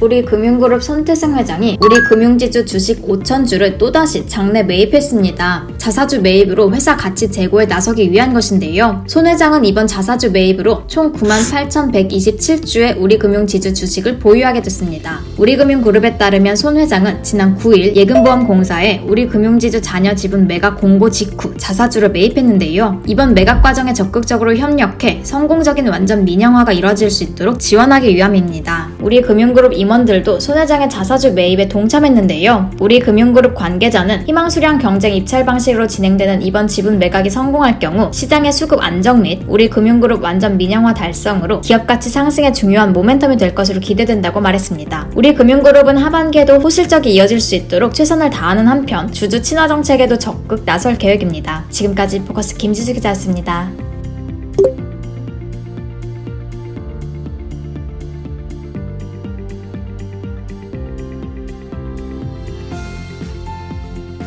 우리 금융그룹 손태승 회장이 우리 금융지주 주식 5천주를 또다시 장내 매입했습니다. 자사주 매입으로 회사 가치 제고에 나서기 위한 것인데요. 손 회장은 이번 자사주 매입으로 총 98,127주의 우리금융지주 주식을 보유하게 됐습니다. 우리금융그룹에 따르면 손 회장은 지난 9일 예금보험공사에 우리금융지주 자녀 지분 매각 공고 직후 자사주를 매입했는데요. 이번 매각 과정에 적극적으로 협력해 성공적인 완전 민영화가 이뤄질 수 있도록 지원하기 위함입니다. 우리 금융그룹 임원들도 손 회장의 자사주 매입에 동참했는데요. 우리 금융그룹 관계자는 희망수량 경쟁 입찰 방식으로 진행되는 이번 지분 매각이 성공할 경우 시장의 수급 안정 및 우리 금융그룹 완전 민영화 달성으로 기업 가치 상승에 중요한 모멘텀이 될 것으로 기대된다고 말했습니다. 우리 금융그룹은 하반기에도 호실적이 이어질 수 있도록 최선을 다하는 한편 주주 친화 정책에도 적극 나설 계획입니다. 지금까지 포커스 김지수 기자였습니다.